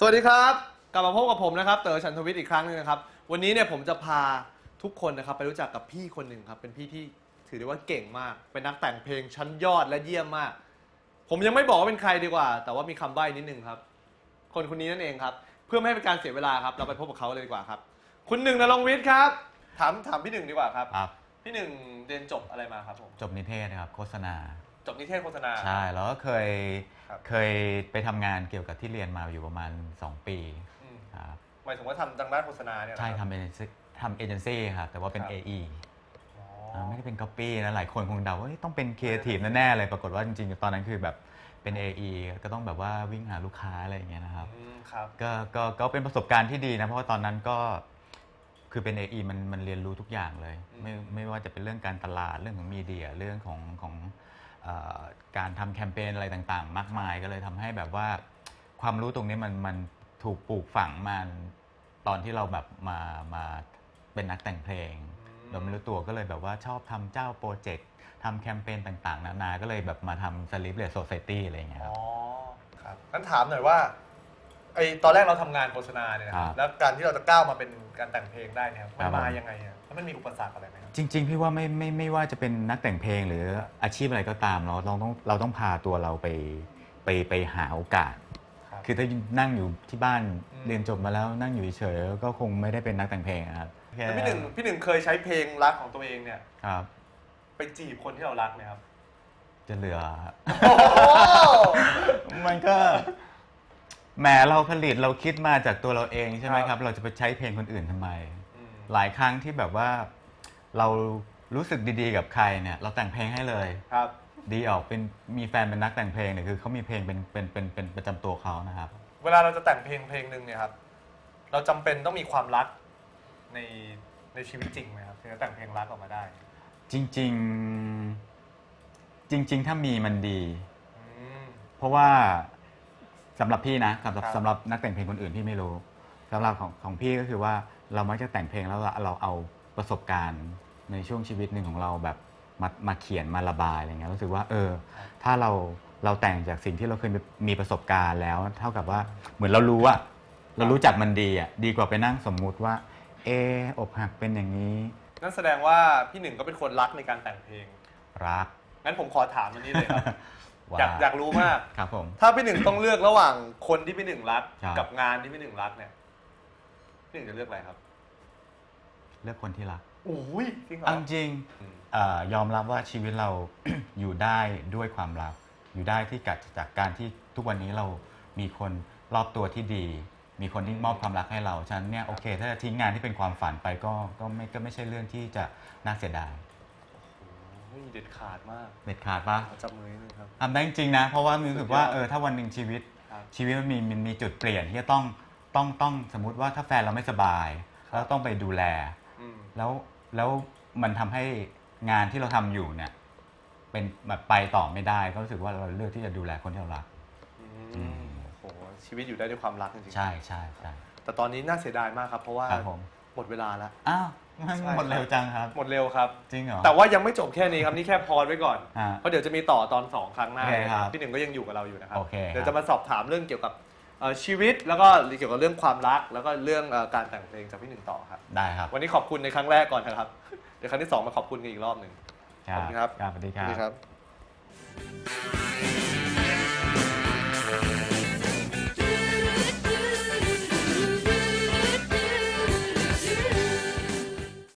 สวัสดีครับ กลับมาพบกับผมนะครับเต๋อฉันทวิทย์อีกครั้งหนึงนะครับ วันนี้เนี่ยผมจะพาทุกคนนะครับไปรู้จักกับพี่คนหนึ่งครับ เป็นพี่ที่ถือได้ว่าเก่งมาก เป็นนักแต่งเพลงชั้นยอดและเยี่ยมมาก ผมยังไม่บอกว่าเป็นใครดีกว่า แต่ว่ามีคำใบ้นิดนึงครับ คนคนนี้นั่นเองครับ เพื่อไม่ให้เป็นการเสียเวลาครับ เราไปพบกับเขาเลยดีกว่าครับ คุณหนึ่งนรงค์วิทย์ครับ ถามถามพี่หนึ่งดีกว่าครับ ครับพี่หนึ่งเรียนจบอะไรมาครับผม จบนิเทศนะครับ โฆษณา จบนิเทศโฆษณา ใช่แล้วก็เคยครับ เคยไปทำงานเกี่ยวกับที่เรียนมาอยู่ประมาณ 2 ปีอืมครับหมายถึงว่าทำทางด้านโฆษณาเนี่ยเหรอใช่ครับ ทำเอเจนซี่ทำเอเจนซี่ครับแต่ว่าเป็น ครับ AE อ๋ออ่าไม่ได้เป็น Copy นะหลายคนคงเดาว่าเฮ้ยต้องเป็นครีเอทีฟแน่ๆเลยปรากฏว่าจริงๆ ตอนนั้นคือแบบเป็น AE ก็ต้องแบบว่าวิ่งหาลูกค้าอะไรอย่างเงี้ยนะครับ อืมครับ ก็ก็ก็เป็นประสบการณ์ที่ดีนะ เพราะว่าตอนนั้นก็คือเป็น AE มันมันเรียนรู้ทุกอย่างเลยอืมไม่ไม่ว่าจะเป็นเรื่องการตลาดเรื่องของมีเดียเรื่องของของเออ การทำแคมเปญอะไรต่างๆ มากมายก็เลยทำให้แบบว่าความรู้ตรงนี้มันมันถูกปลูกฝังมาตอนที่เราแบบมามาเป็นนักแต่งเพลงเราไม่รู้ตัวก็เลยแบบว่าชอบทำเจ้าโปรเจกต์ทำแคมเปญต่างๆ นานา ก็เลยแบบมาทำสลิปเลสโซ c i ตี้อะไรอย่างเงี้ยคอ๋รัอบครับงั้นถามหน่อยว่า ไอตอนแรกเราทำงานโฆษณาเนี่ยนะคครัรับบแล้วการที่เราจะก้าวมาเป็นการแต่งเพลงได้เนี่ยครับมันครับ มาผมยังไงอะแล้วมันมีอุปสรรคอะไรไหมครับ จริง ๆ พี่ว่าไม่ไม่ไม่ว่าจะเป็นนักแต่งเพลงหรืออาชีพอะไรก็ตามเราเราต้องเราต้องพาตัวเราไปไปไปหาโอกาส ครับคือถ้านั่งอยู่ที่บ้านอืม เรียนจบมาแล้วนั่งอยู่เฉยๆก็คงไม่ได้เป็นนักแต่งเพลงอะครับแล้วพี่หนึ่งพี่หนึ่งเคยใช้เพลงรักของตัวเองเนี่ยครับ ไปจีบคนที่เรารักไหมครับจะเหลือครับโอ้โหมันก็ แหมเราผลิตเราคิดมาจากตัวเราเองใช่ไหมครับครับเราจะไปใช้เพลงคนอื่นทำไมอืมหลายครั้งที่แบบว่าเรารู้สึกดีๆกับใครเนี่ย เราแต่งเพลงให้เลย ครับ ดีออกเป็นมีแฟนเป็นนักแต่งเพลงเนี่ยคือเขามีเพลงเป็นเป็นเป็นเป็นประจำตัวเขานะครับ เวลาเราจะแต่งเพลงเพลงหนึ่งเนี่ยครับ เราจำเป็นต้องมีความรักในในชีวิตจริงไหมครับถึงจะแต่งเพลงรักออกมาได้จริง ๆ จริง ๆ ถ้ามีมันดี อืมเพราะว่า สำหรับพี่นะสำหรับครับ สำหรับนักแต่งเพลงคนอื่นพี่ไม่รู้สำหรับของของพี่ก็คือว่าเรามักจะแต่งเพลงแล้วเราเราเอาประสบการณ์ในช่วงชีวิตหนึ่งของเราแบบมามาเขียนมาระบายอะไรเงี้ยรู้สึกว่าเออ ถ้าเราเราแต่งจากสิ่งที่เราเคยมีมีประสบการณ์แล้ว เท่ากับว่าเหมือนเรารู้อะเรารู้จักมันดีอะดีกว่าไปนั่งสมมุติว่า เอออกหักเป็นอย่างนี้ นั่นแสดงว่าพี่หนึ่งก็เป็นคนรักในการแต่งเพลง รัก งั้นผมขอถามอันนี้เลยครับ ว่าอยากอยากรู้มาก ครับผม ถ้าพี่หนึ่งต้องเลือกระหว่างคนที่พี่หนึ่งรัก ครับ กับงานที่พี่หนึ่งรักเนี่ยพี่หนึ่งจะเลือกอะไรครับเลือกคนที่รักโอ้ยจริงเหรอ เอาจริงอืม เอ่อยอมรับว่าชีวิตเรา อยู่ได้ด้วยความรัก อยู่ได้ที่กัดจากการที่ทุกวันนี้เรามีคนรอบตัวที่ดี มีคนที่มอบความรักให้เราฉะนันเนี่ยโอเค ถ้าจะทิ้งงานที่เป็นความฝันไปก็ก็ไม่ก็ไม่ใช่เรื่องที่จะน่าเสียดาย โอ้ยเด็ดขาดมากเด็ดขาดปะขอจับมือนิดนึงครับทำได้จริงๆนะ เพราะว่ารู้สึกว่าสุดยอดเออถ้าวันหนึ่งชีวิตครับชีวิตมันมีมันมีจุดเปลี่ยนที่จะต้องต้องต้องสมมติว่าถ้าแฟนเราไม่สบายครับแล้วต้องไปดูแลอืมแล้วแล้วมันทำให้งานที่เราทำอยู่เนี่ย เป็นแบบไปต่อไม่ได้ ก็รู้สึกว่าเราเลือกที่จะดูแลคนที่เรารักอือืมมโอ้โหชีวิตอยู่ได้ด้วยความรักจริงๆใช่ใช่ใช่แต่ตอนนี้น่าเสียดายมากครับ เพราะว่าครับผมหมดเวลาแล้วอ้าวมันใช่ หมดเร็วจังครับ หมดเร็วครับ จริงเหรอ แต่ว่ายังไม่จบแค่นี้ครับ นี่แค่พอดไว้ก่อน อ่าเพราะเดี๋ยวจะมีต่อตอน 2 ครั้งหน้าโอเคครับพี่หนึ่งก็ยังอยู่กับเราอยู่นะครับ โอเคครับ เดี๋ยวจะมาสอบถามเรื่องเกี่ยวกับเอ่อชีวิตแล้วก็เกี่ยวกับเรื่องความรัก แล้วก็เรื่องเอ่อการแต่งเพลงจากพี่หนึ่งต่อครับ ได้ครับวันนี้ขอบคุณในครั้งแรกก่อนนะครับ เดี๋ยวครั้งที่สองมาขอบคุณกันอีกรอบหนึ่ง ขอบคุณครับครับสวัสดีสครัวัสดีบ ครับ